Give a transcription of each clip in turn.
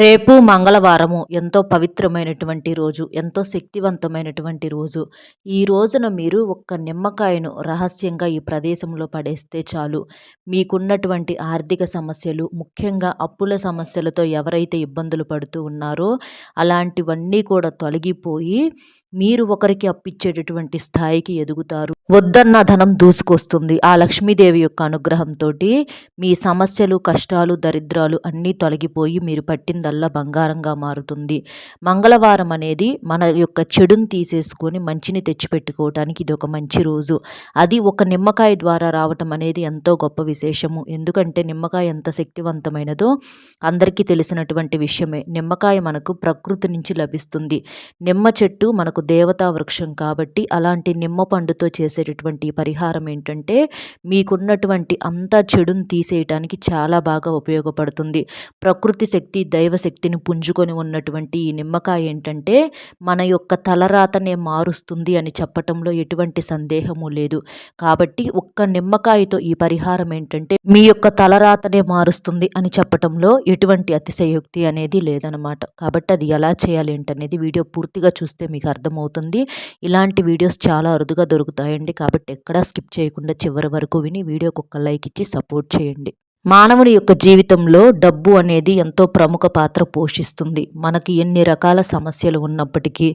రేపు మంగళవారము ఎంతో పవిత్రమైనటువంటి రోజు ఎంతో శక్తివంతమైనటువంటి రోజు. ఈ రోజున మీరు ఒక్క నిమ్మకాయను రహస్యంగా ఈ ప్రదేశంలో పడేస్తే చాలు. మీకున్నటువంటి ఆర్థిక సమస్యలు ముఖ్యంగా అప్పుల సమస్యలతో ఎవరైతే ఇబ్బందులు పడుతూ ఉన్నారో అలాంటివన్నీ కూడా తొలగిపోయి మీరు ఒకరికి అప్పిచ్చేటటువంటి స్థాయికి ఎదుగుతారు. వద్దన్న ధనం దూసుకొస్తుంది. ఆ లక్ష్మీదేవి యొక్క అనుగ్రహంతో మీ సమస్యలు కష్టాలు దరిద్రాలు అన్నీ తొలగిపోయి మీరు పట్టిందల్లా బంగారంగా మారుతుంది. మంగళవారం అనేది మన యొక్క చెడుని తీసేసుకొని మంచిని తెచ్చిపెట్టుకోవటానికి ఇది ఒక మంచి రోజు. అది ఒక నిమ్మకాయ ద్వారా రావటం అనేది ఎంతో గొప్ప విశేషము. ఎందుకంటే నిమ్మకాయ ఎంత శక్తివంతమైనదో అందరికీ తెలిసినటువంటి విషయమే. నిమ్మకాయ మనకు ప్రకృతి నుంచి లభిస్తుంది. నిమ్మ చెట్టు మనకు దేవతా వృక్షం కాబట్టి అలాంటి నిమ్మ పండుతో చేసేటటువంటి పరిహారం ఏంటంటే మీకున్నటువంటి అంత చెడును తీసేయటానికి చాలా బాగా ఉపయోగపడుతుంది. ప్రకృతి శక్తి దైవ శక్తిని పుంజుకొని ఉన్నటువంటి ఈ నిమ్మకాయ ఏంటంటే మన యొక్క తలరాతనే మారుస్తుంది అని చెప్పటంలో ఎటువంటి సందేహము లేదు. కాబట్టి ఒక్క నిమ్మకాయతో ఈ పరిహారం ఏంటంటే మీ యొక్క తలరాతనే మారుస్తుంది అని చెప్పటంలో ఎటువంటి అతిశయోక్తి అనేది లేదనమాట కాబట్టి అది ఎలా చేయాలి ఏంటనేది వీడియో పూర్తిగా చూస్తే మీకు అర్థమవుతుంది. ఇలాంటి వీడియోస్ చాలా అరుదుగా దొరుకుతాయండి. కాబట్టి ఎక్కడా స్కిప్ చేయకుండా చివరి వరకు విని వీడియోకి ఒక లైక్ ఇచ్చి సపోర్ట్ చేయండి. మానవుని యొక్క జీవితంలో డబ్బు అనేది ఎంతో ప్రముఖ పాత్ర పోషిస్తుంది. మనకి ఎన్ని రకాల సమస్యలు ఉన్నప్పటికీ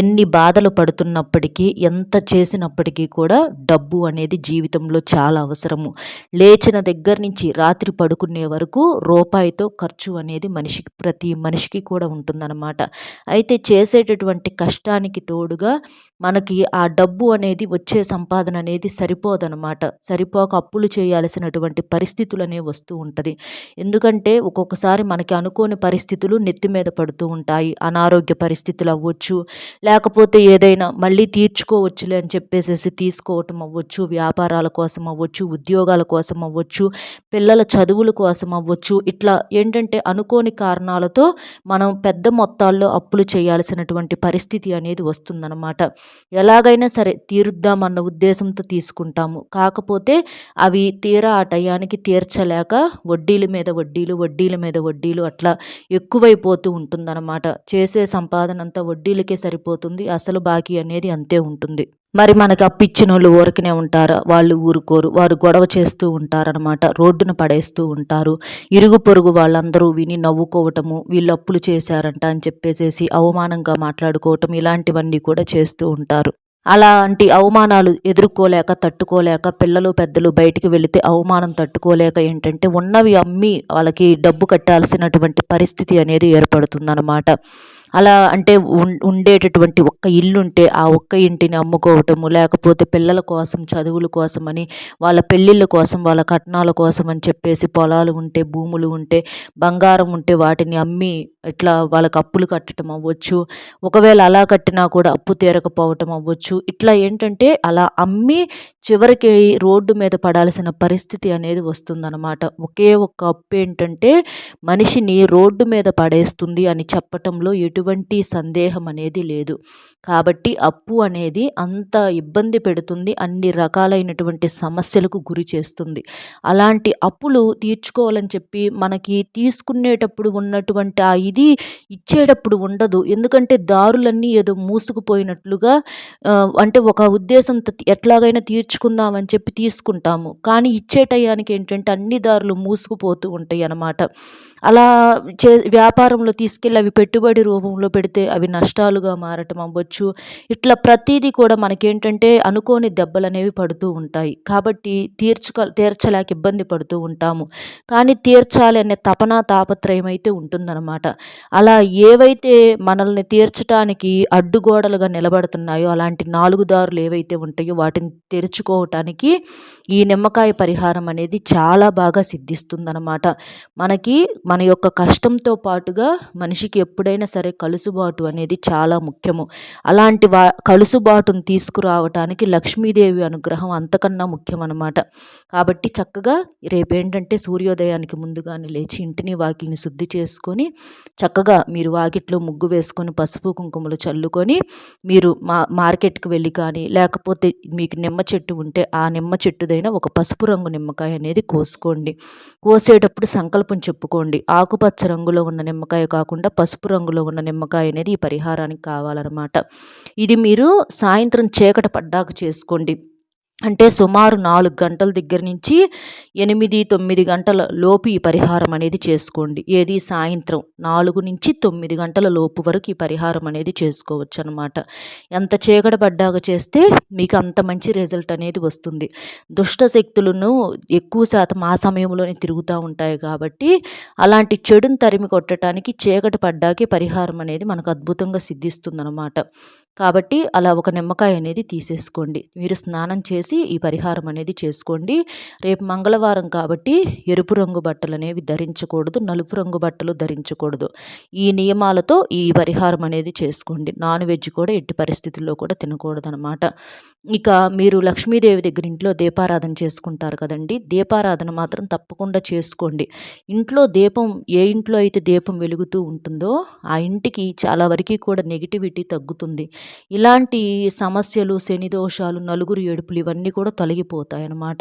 ఎన్ని బాధలు పడుతున్నప్పటికీ ఎంత చేసినప్పటికీ కూడా డబ్బు అనేది జీవితంలో చాలా అవసరము. లేచిన దగ్గర నుంచి రాత్రి పడుకునే వరకు రూపాయితో ఖర్చు అనేది మనిషికి ప్రతి మనిషికి కూడా ఉంటుందన్నమాట. అయితే చేసేటటువంటి కష్టానికి తోడుగా మనకి ఆ డబ్బు అనేది వచ్చే సంపాదన అనేది సరిపోదనమాట సరిపోక అప్పులు చేయాల్సినటువంటి పరిస్థితులు అనేవి వస్తూ ఉంటుంది. ఎందుకంటే ఒక్కొక్కసారి మనకి అనుకోని పరిస్థితులు నెత్తి మీద పడుతూ ఉంటాయి. అనారోగ్య పరిస్థితులు అవ్వచ్చు లేకపోతే ఏదైనా మళ్ళీ తీర్చుకోవచ్చులే అని చెప్పేసి తీసుకోవటం అవ్వచ్చు వ్యాపారాల కోసం అవ్వచ్చు ఉద్యోగాల కోసం అవ్వచ్చు పిల్లల చదువుల కోసం అవ్వచ్చు. ఇట్లా ఏంటంటే అనుకోని కారణాలతో మనం పెద్ద మొత్తాల్లో అప్పులు చేయాల్సినటువంటి పరిస్థితి అనేది వస్తుందన్నమాట. ఎలాగైనా సరే తీరుద్దామన్న ఉద్దేశంతో తీసుకుంటాము. కాకపోతే అవి తీరా ఆ టయానికి తీర్చలే లేక వడ్డీల మీద వడ్డీలు వడ్డీల మీద వడ్డీలు అట్లా ఎక్కువైపోతూ ఉంటుందన్నమాట. చేసే సంపాదన అంతా వడ్డీలకే సరిపోతుంది. అసలు బాకీ అనేది అంతే ఉంటుంది. మరి మనకి అప్పిచ్చిన వాళ్ళు ఊరికనే ఉంటారు? వాళ్ళు ఊరుకోరు. వారు గొడవ చేస్తూ ఉంటారనమాట రోడ్డును పడేస్తూ ఉంటారు. ఇరుగు పొరుగు వాళ్ళందరూ విని నవ్వుకోవటము వీళ్ళు అప్పులు చేశారంట అని చెప్పేసేసి అవమానంగా మాట్లాడుకోవటం ఇలాంటివన్నీ కూడా చేస్తూ ఉంటారు. అలాంటి అవమానాలు ఎదుర్కోలేక తట్టుకోలేక పిల్లలు పెద్దలు బయటికి వెళితే అవమానం తట్టుకోలేక ఏంటంటే ఉన్నవి అమ్మి వాళ్ళకి డబ్బు కట్టాల్సినటువంటి పరిస్థితి అనేది ఏర్పడుతుందన్నమాట. అలా అంటే ఉండేటటువంటి ఒక్క ఇల్లు ఉంటే ఆ ఒక్క ఇంటిని అమ్ముకోవటము లేకపోతే పిల్లల కోసం చదువుల కోసం అని వాళ్ళ పెళ్ళిళ్ళ కోసం వాళ్ళ కట్నాల కోసం అని చెప్పేసి పొలాలు ఉంటే భూములు ఉంటే బంగారం ఉంటే వాటిని అమ్మి ఇట్లా వాళ్ళకి అప్పులు కట్టడం అవ్వచ్చు. ఒకవేళ అలా కట్టినా కూడా అప్పు తీరకపోవటం అవ్వచ్చు. ఇట్లా ఏంటంటే అలా అమ్మి చివరికి రోడ్డు మీద పడాల్సిన పరిస్థితి అనేది వస్తుందన్నమాట. ఒకే ఒక్క అప్పు ఏంటంటే మనిషిని రోడ్డు మీద పడేస్తుంది అని చెప్పటంలో ఎటువంటి ఎటువంటి సందేహం అనేది లేదు. కాబట్టి అప్పు అనేది అంత ఇబ్బంది పెడుతుంది అన్ని రకాలైనటువంటి సమస్యలకు గురి చేస్తుంది. అలాంటి అప్పులు తీర్చుకోవాలని చెప్పి మనకి తీసుకునేటప్పుడు ఉన్నటువంటి ఆ ఇది ఇచ్చేటప్పుడు ఉండదు. ఎందుకంటే దారులన్నీ ఏదో మూసుకుపోయినట్లుగా అంటే ఒక ఉద్దేశంతో ఎట్లాగైనా తీర్చుకుందామని చెప్పి తీసుకుంటాము. కానీ ఇచ్చే టయానికి ఏంటంటే అన్ని దారులు మూసుకుపోతూ ఉంటాయి అన్నమాట. అలా చే వ్యాపారంలో తీసుకెళ్ళి అవి పెట్టుబడి రూపం రూపంలో పెడితే అవి నష్టాలుగా మారటం అవ్వచ్చు. ఇట్లా ప్రతిదీ కూడా మనకేంటంటే అనుకోని దెబ్బలు అనేవి పడుతూ ఉంటాయి. కాబట్టి తీర్చుక తీర్చలేక ఇబ్బంది పడుతూ ఉంటాము. కానీ తీర్చాలి అనే తపన తాపత్రయం అయితే ఉంటుందన్నమాట. అలా ఏవైతే మనల్ని తీర్చడానికి అడ్డుగోడలుగా నిలబడుతున్నాయో అలాంటి నాలుగు దారులు ఏవైతే ఉంటాయో వాటిని తెరుచుకోవటానికి ఈ నిమ్మకాయ పరిహారం అనేది చాలా బాగా సిద్ధిస్తుందన్నమాట. మనకి మన యొక్క కష్టంతో పాటుగా మనిషికి ఎప్పుడైనా సరే కలుసుబాటు అనేది చాలా ముఖ్యము. అలాంటి వా కలుసుబాటును తీసుకురావటానికి లక్ష్మీదేవి అనుగ్రహం అంతకన్నా ముఖ్యం అనమాట కాబట్టి చక్కగా రేపేంటంటే సూర్యోదయానికి ముందుగానే లేచి ఇంటిని వాకిల్ని శుద్ధి చేసుకొని చక్కగా మీరు వాకిట్లో ముగ్గు వేసుకొని పసుపు కుంకుమలు చల్లుకొని మీరు మా మార్కెట్కి వెళ్ళి కానీ లేకపోతే మీకు నిమ్మ చెట్టు ఉంటే ఆ నిమ్మ చెట్టుదైనా ఒక పసుపు రంగు నిమ్మకాయ అనేది కోసుకోండి. కోసేటప్పుడు సంకల్పం చెప్పుకోండి. ఆకుపచ్చ రంగులో ఉన్న నిమ్మకాయ కాకుండా పసుపు రంగులో ఉన్న నిమ్మకాయ అనేది ఈ పరిహారానికి కావాలన్నమాట. ఇది మీరు సాయంత్రం చీకట పడ్డాక చేసుకోండి. అంటే సుమారు నాలుగు గంటల దగ్గర నుంచి ఎనిమిది తొమ్మిది గంటల లోపు ఈ పరిహారం అనేది చేసుకోండి. ఏది సాయంత్రం నాలుగు నుంచి తొమ్మిది గంటల లోపు వరకు ఈ పరిహారం అనేది చేసుకోవచ్చు అనమాట ఎంత చీకటి పడ్డాక చేస్తే మీకు అంత మంచి రిజల్ట్ అనేది వస్తుంది. దుష్ట శక్తులను ఎక్కువ శాతం ఆ సమయంలోనే తిరుగుతూ ఉంటాయి కాబట్టి అలాంటి చెడుని తరిమి కొట్టడానికి చీకటి పడ్డాకే పరిహారం అనేది మనకు అద్భుతంగా సిద్ధిస్తుంది కాబట్టి అలా ఒక నిమ్మకాయ అనేది తీసేసుకోండి. మీరు స్నానం చేసి ఈ పరిహారం అనేది చేసుకోండి. రేపు మంగళవారం కాబట్టి ఎరుపు రంగు బట్టలు అనేవి ధరించకూడదు నలుపు రంగు బట్టలు ధరించకూడదు. ఈ నియమాలతో ఈ పరిహారం అనేది చేసుకోండి. నాన్ వెజ్ కూడా ఎట్టి పరిస్థితుల్లో కూడా తినకూడదు అనమాట ఇక మీరు లక్ష్మీదేవి దగ్గర ఇంట్లో దీపారాధన చేసుకుంటారు కదండి. దీపారాధన మాత్రం తప్పకుండా చేసుకోండి. ఇంట్లో దీపం ఏ ఇంట్లో అయితే దీపం వెలుగుతూ ఉంటుందో ఆ ఇంటికి చాలా వరకు కూడా నెగిటివిటీ తగ్గుతుంది. ఇలాంటి సమస్యలు శని దోషాలు నలుగురు ఏడుపులు ఇవన్నీ అవన్నీ కూడా తొలగిపోతాయి అన్నమాట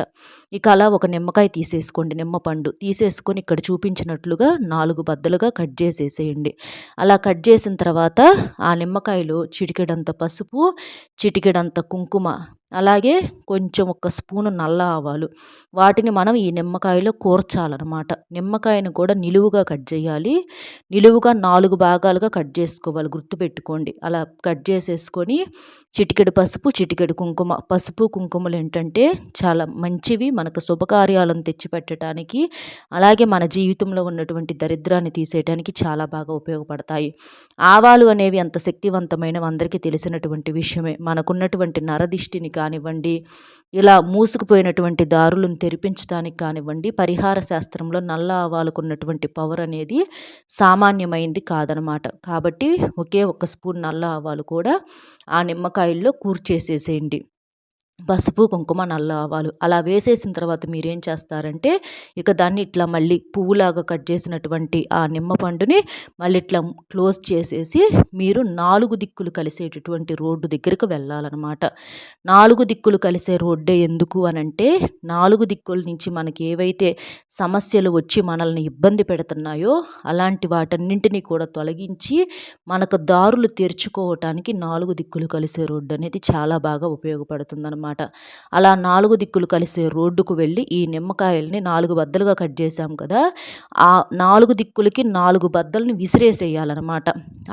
ఇక అలా ఒక నిమ్మకాయ తీసేసుకోండి నిమ్మపండు తీసేసుకొని ఇక్కడ చూపించినట్లుగా నాలుగు బద్దలుగా కట్ చేసేసేయండి. అలా కట్ చేసిన తర్వాత ఆ నిమ్మకాయలో చిటికెడంత పసుపు చిటికెడంత కుంకుమ అలాగే కొంచెం ఒక స్పూను నల్ల ఆవాలు. వాటిని మనం ఈ నిమ్మకాయలో కూర్చాలన్నమాట. నిమ్మకాయను కూడా నిలువుగా కట్ చేయాలి. నిలువుగా నాలుగు భాగాలుగా కట్ చేసుకోవాలి. గుర్తుపెట్టుకోండి. అలా కట్ చేసేసుకొని చిటికెడు పసుపు చిటికెడు కుంకుమ. పసుపు కుంకుమలు ఏంటంటే చాలా మంచివి. మనకు శుభకార్యాలను తెచ్చిపెట్టడానికి అలాగే మన జీవితంలో ఉన్నటువంటి దరిద్రాన్ని తీసేయడానికి చాలా బాగా ఉపయోగపడతాయి. ఆవాలు అనేవి అంత శక్తివంతమైనవి అందరికీ తెలిసినటువంటి విషయమే. మనకున్నటువంటి నరదిష్టిని కానివ్వండి ఇలా మూసుకుపోయినటువంటి దారులను తెరిపించడానికి కానివ్వండి పరిహార శాస్త్రంలో నల్ల ఆవాలకు ఉన్నటువంటి పవర్ అనేది సామాన్యమైంది కాదనమాట. కాబట్టి ఒకే ఒక స్పూన్ నల్ల ఆవాలు కూడా ఆ నిమ్మకాయల్లో కూర్చేసేసేయండి. పసుపు కుంకుమ నల్ల ఆవాలు అలా వేసేసిన తర్వాత మీరేం చేస్తారంటే ఇక దాన్ని ఇట్లా మళ్ళీ పువ్వులాగా కట్ చేసినటువంటి ఆ నిమ్మ పండుని మళ్ళీ ఇట్లా క్లోజ్ చేసేసి మీరు నాలుగు దిక్కులు కలిసేటటువంటి రోడ్డు దగ్గరకు వెళ్ళాలన్నమాట. నాలుగు దిక్కులు కలిసే రోడ్డే ఎందుకు అని అంటే నాలుగు దిక్కుల నుంచి మనకి ఏవైతే సమస్యలు వచ్చి మనల్ని ఇబ్బంది పెడుతున్నాయో అలాంటి వాటన్నింటినీ కూడా తొలగించి మనకు దారులు తెరుచుకోవటానికి నాలుగు దిక్కులు కలిసే రోడ్డు అనేది చాలా బాగా ఉపయోగపడుతుందన్నమాట. అనమాట అలా నాలుగు దిక్కులు కలిసే రోడ్డుకు వెళ్ళి ఈ నిమ్మకాయల్ని నాలుగు బద్దలుగా కట్ చేసాం కదా ఆ నాలుగు దిక్కులకి నాలుగు బద్దలను విసిరేసేయాలన్నమాట.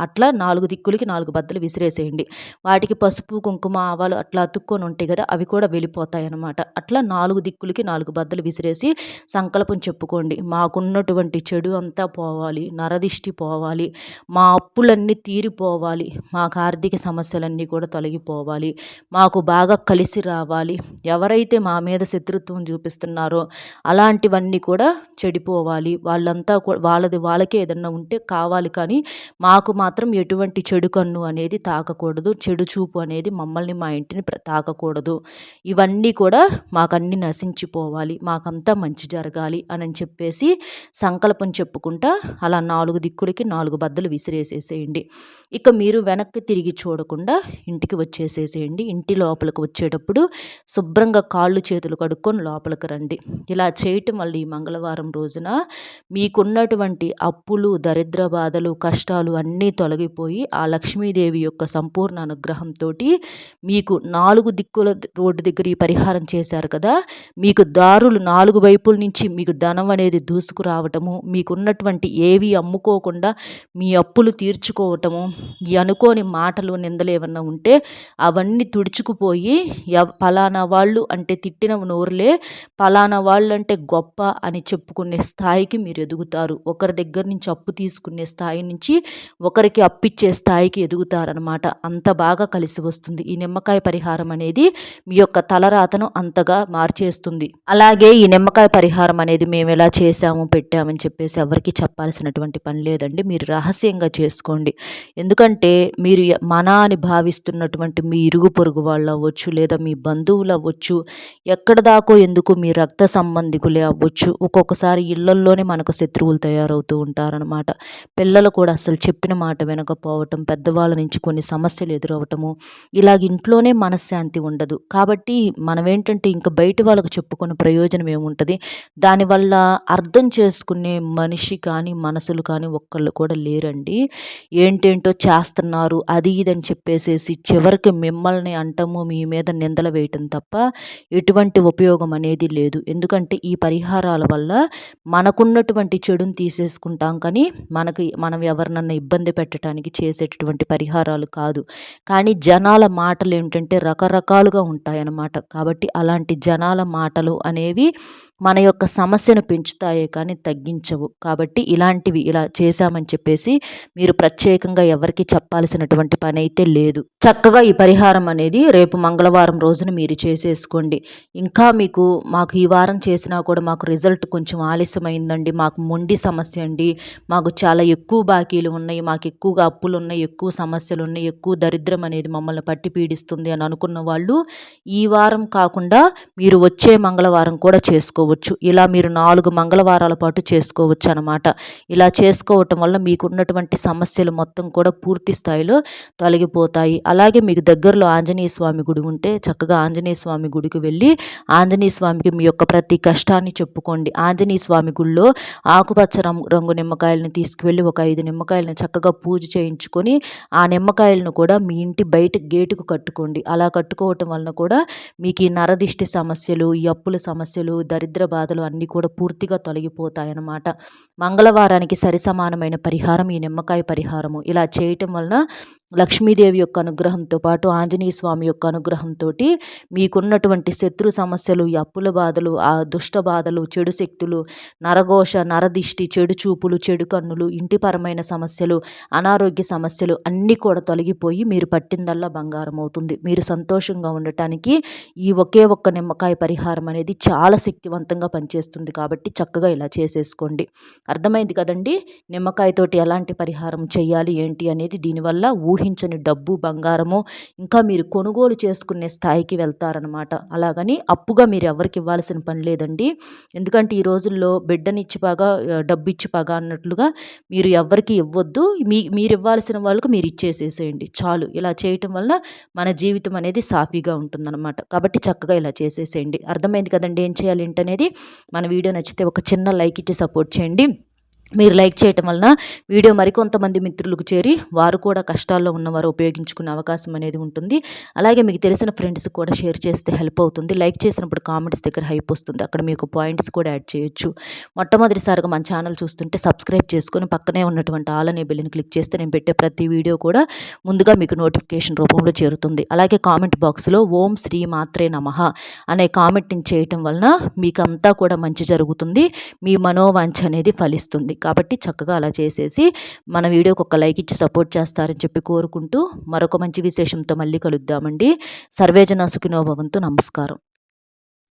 అట్లా నాలుగు దిక్కులకి నాలుగు బద్దలు విసిరేసేయండి. వాటికి పసుపు కుంకుమ ఆవాలు అట్లా అతుక్కొని ఉంటాయి కదా అవి కూడా వెళ్ళిపోతాయి అన్నమాట అట్లా నాలుగు దిక్కులకి నాలుగు బద్దలు విసిరేసి సంకల్పం చెప్పుకోండి. మాకున్నటువంటి చెడు అంతా పోవాలి నరదిష్టి పోవాలి మా అప్పులన్నీ తీరిపోవాలి మాకు ఆర్థిక సమస్యలన్నీ కూడా తొలగిపోవాలి మాకు బాగా కలిసి రావాలి. ఎవరైతే మా మీద శత్రుత్వం చూపిస్తున్నారో అలాంటివన్నీ కూడా చెడిపోవాలి. వాళ్ళంతా వాళ్ళది వాళ్ళకే ఏదన్నా ఉంటే కావాలి కానీ మాకు మాత్రం ఎటువంటి చెడు కన్ను అనేది తాకకూడదు. చెడు చూపు అనేది మమ్మల్ని మా ఇంటిని తాకకూడదు. ఇవన్నీ కూడా మాకన్నీ నశించిపోవాలి. మాకంతా మంచి జరగాలి అని చెప్పేసి సంకల్పం చెప్పుకుంటా అలా నాలుగు దిక్కులకి నాలుగు బద్దలు విసిరేసేసేయండి. ఇక మీరు వెనక్కి తిరిగి చూడకుండా ఇంటికి వచ్చేసేసేయండి. ఇంటి లోపలికి వచ్చేటప్పుడు శుభ్రంగా కాళ్ళు చేతులు కడుక్కొని లోపలికి రండి. ఇలా చేయటం వల్ల ఈ మంగళవారం రోజున మీకున్నటువంటి అప్పులు దరిద్ర బాధలు కష్టాలు అన్నీ తొలగిపోయి ఆ లక్ష్మీదేవి యొక్క సంపూర్ణ అనుగ్రహంతో మీకు నాలుగు దిక్కుల రోడ్డు దగ్గర ఈ పరిహారం చేశారు కదా మీకు దారులు నాలుగు వైపుల నుంచి మీకు ధనం అనేది దూసుకురావటము మీకున్నటువంటి ఏవి అమ్ముకోకుండా మీ అప్పులు తీర్చుకోవటము ఈ అనుకోని మాటలు నిందలు ఏమన్నా ఉంటే అవన్నీ తుడుచుకుపోయి పలానా వాళ్ళు అంటే తిట్టిన నోరులే పలానా వాళ్ళు అంటే గొప్ప అని చెప్పుకునే స్థాయికి మీరు ఎదుగుతారు. ఒకరి దగ్గర నుంచి అప్పు తీసుకునే స్థాయి నుంచి ఒకరికి అప్పిచ్చే స్థాయికి ఎదుగుతారనమాట అంత బాగా కలిసి వస్తుంది. ఈ నిమ్మకాయ పరిహారం అనేది మీ యొక్క తలరాతను అంతగా మార్చేస్తుంది. అలాగే ఈ నిమ్మకాయ పరిహారం అనేది మేము ఎలా చేసాము పెట్టామని చెప్పేసి ఎవరికి చెప్పాల్సినటువంటి పని లేదండి. మీరు రహస్యంగా చేసుకోండి. ఎందుకంటే మీరు మన అని భావిస్తున్నటువంటి మీ ఇరుగు పొరుగు వాళ్ళు అవ్వచ్చు లేదా మీ మీ బంధువులు అవ్వచ్చు ఎక్కడ దాకో ఎందుకు మీ రక్త సంబంధికులే అవ్వచ్చు ఒక్కొక్కసారి ఇళ్ళల్లోనే మనకు శత్రువులు తయారవుతూ ఉంటారనమాట పిల్లలు కూడా అసలు చెప్పిన మాట వినకపోవటం పెద్దవాళ్ళ నుంచి కొన్ని సమస్యలు ఎదురవటము ఇలాగ ఇంట్లోనే మనశ్శాంతి ఉండదు. కాబట్టి మనం ఏంటంటే ఇంకా బయట వాళ్ళకు చెప్పుకునే ప్రయోజనం ఏముంటుంది? దానివల్ల అర్థం చేసుకునే మనిషి కానీ మనసులు కానీ ఒక్కళ్ళు కూడా లేరండి. ఏంటేంటో చేస్తున్నారు అది ఇదని చెప్పేసేసి చివరికి మిమ్మల్ని అంటము మీ మీద నింద వేయటం తప్ప ఎటువంటి ఉపయోగం అనేది లేదు. ఎందుకంటే ఈ పరిహారాల వల్ల మనకున్నటువంటి చెడుని తీసేసుకుంటాం కానీ మనకి మనం ఎవరినన్నా ఇబ్బంది పెట్టడానికి చేసేటటువంటి పరిహారాలు కాదు. కానీ జనాల మాటలు ఏంటంటే రకరకాలుగా ఉంటాయన్నమాట. కాబట్టి అలాంటి జనాల మాటలు అనేవి మన యొక్క సమస్యను పెంచుతాయే కానీ తగ్గించవు. కాబట్టి ఇలాంటివి ఇలా చేశామని చెప్పేసి మీరు ప్రత్యేకంగా ఎవరికి చెప్పాల్సినటువంటి పని అయితే లేదు. చక్కగా ఈ పరిహారం అనేది రేపు మంగళవారం రోజున మీరు చేసేసుకోండి. ఇంకా మీకు మాకు ఈ వారం చేసినా కూడా మాకు రిజల్ట్ కొంచెం ఆలస్యమైందండి. మాకు మొండి సమస్య అండి. మాకు చాలా ఎక్కువ బాకీలు ఉన్నాయి. మాకు ఎక్కువగా అప్పులు ఉన్నాయి. ఎక్కువ సమస్యలు ఉన్నాయి. ఎక్కువ దరిద్రం అనేది మమ్మల్ని పట్టి పీడిస్తుంది అని అనుకున్న వాళ్ళు ఈ వారం కాకుండా మీరు వచ్చే మంగళవారం కూడా చేసుకోవచ్చు. చేసుకోవచ్చు. ఇలా మీరు నాలుగు మంగళవారాల పాటు చేసుకోవచ్చు అనమాట ఇలా చేసుకోవటం వల్ల మీకున్నటువంటి సమస్యలు మొత్తం కూడా పూర్తి స్థాయిలో తొలగిపోతాయి. అలాగే మీకు దగ్గరలో ఆంజనేయ స్వామి గుడి ఉంటే చక్కగా ఆంజనేయ స్వామి గుడికి వెళ్ళి ఆంజనేయ స్వామికి మీ యొక్క ప్రతి కష్టాన్ని చెప్పుకోండి. ఆంజనేయ స్వామి గుడిలో ఆకుపచ్చ రంగు నిమ్మకాయలను తీసుకువెళ్ళి ఒక ఐదు నిమ్మకాయలను చక్కగా పూజ చేయించుకొని ఆ నిమ్మకాయలను కూడా మీ ఇంటి బయట గేటుకు కట్టుకోండి. అలా కట్టుకోవటం వలన కూడా మీకు ఈ నరదిష్టి సమస్యలు ఈ అప్పుల సమస్యలు దరిద్ర దరిద్ర బాధలు అన్నీ కూడా పూర్తిగా తొలగిపోతాయన్నమాట. మంగళవారానికి సరి సమానమైన పరిహారం ఈ నిమ్మకాయ పరిహారము. ఇలా చేయటం వలన లక్ష్మీదేవి యొక్క అనుగ్రహంతో పాటు ఆంజనేయ స్వామి యొక్క అనుగ్రహంతో మీకున్నటువంటి శత్రు సమస్యలు ఈ అప్పుల బాధలు ఆ దుష్ట బాధలు చెడు శక్తులు నరఘోష నరదిష్టి చెడు చూపులు చెడు కన్నులు ఇంటిపరమైన సమస్యలు అనారోగ్య సమస్యలు అన్నీ కూడా తొలగిపోయి మీరు పట్టిందల్లా బంగారం అవుతుంది. మీరు సంతోషంగా ఉండటానికి ఈ ఒకే ఒక్క నిమ్మకాయ పరిహారం అనేది చాలా శక్తివంతంగా పనిచేస్తుంది కాబట్టి చక్కగా ఇలా చేసేసుకోండి. అర్థమైంది కదండి? నిమ్మకాయతోటి ఎలాంటి పరిహారం చేయాలి ఏంటి అనేది దీనివల్ల ఊహ ఊహించని డబ్బు బంగారము ఇంకా మీరు కొనుగోలు చేసుకునే స్థాయికి వెళ్తారనమాట అలాగని అప్పుగా మీరు ఎవరికి ఇవ్వాల్సిన పని లేదండి. ఎందుకంటే ఈ రోజుల్లో బిడ్డనిచ్చి పగా డబ్బు ఇచ్చి పగా అన్నట్లుగా మీరు ఎవరికి ఇవ్వద్దు. మీ మీరు ఇవ్వాల్సిన వాళ్ళకు మీరు ఇచ్చేసేసేయండి. చాలు. ఇలా చేయటం వల్ల మన జీవితం అనేది సాఫీగా ఉంటుందన్నమాట. కాబట్టి చక్కగా ఇలా చేసేసేయండి. అర్థమైంది కదండి ఏం చేయాలి ఏంటనేది? మన వీడియో నచ్చితే ఒక చిన్న లైక్ ఇచ్చి సపోర్ట్ చేయండి. మీరు లైక్ చేయటం వలన వీడియో మరికొంతమంది మిత్రులకు చేరి వారు కూడా కష్టాల్లో ఉన్నవారు ఉపయోగించుకునే అవకాశం అనేది ఉంటుంది. అలాగే మీకు తెలిసిన ఫ్రెండ్స్ కూడా షేర్ చేస్తే హెల్ప్ అవుతుంది. లైక్ చేసినప్పుడు కామెంట్స్ దగ్గర హైప్ వస్తుంది. అక్కడ మీకు పాయింట్స్ కూడా యాడ్ చేయొచ్చు. మొట్టమొదటిసారిగా మన ఛానల్ చూస్తుంటే సబ్స్క్రైబ్ చేసుకొని పక్కనే ఉన్నటువంటి ఆల్ అనే బిల్ని క్లిక్ చేస్తే నేను పెట్టే ప్రతి వీడియో కూడా ముందుగా మీకు నోటిఫికేషన్ రూపంలో చేరుతుంది. అలాగే కామెంట్ బాక్స్లో ఓం శ్రీ మాత్రే నమ అనే కామెంట్ని చేయటం వలన మీకు అంతా కూడా మంచి జరుగుతుంది. మీ మనోవాంఛ అనేది ఫలిస్తుంది. కాబట్టి చక్కగా అలా చేసేసి మన వీడియోకి ఒక లైక్ ఇచ్చి సపోర్ట్ చేస్తారని చెప్పి కోరుకుంటూ మరొక మంచి విశేషంతో మళ్ళీ కలుద్దామండి. సర్వేజన సుఖినోభవంతో నమస్కారం.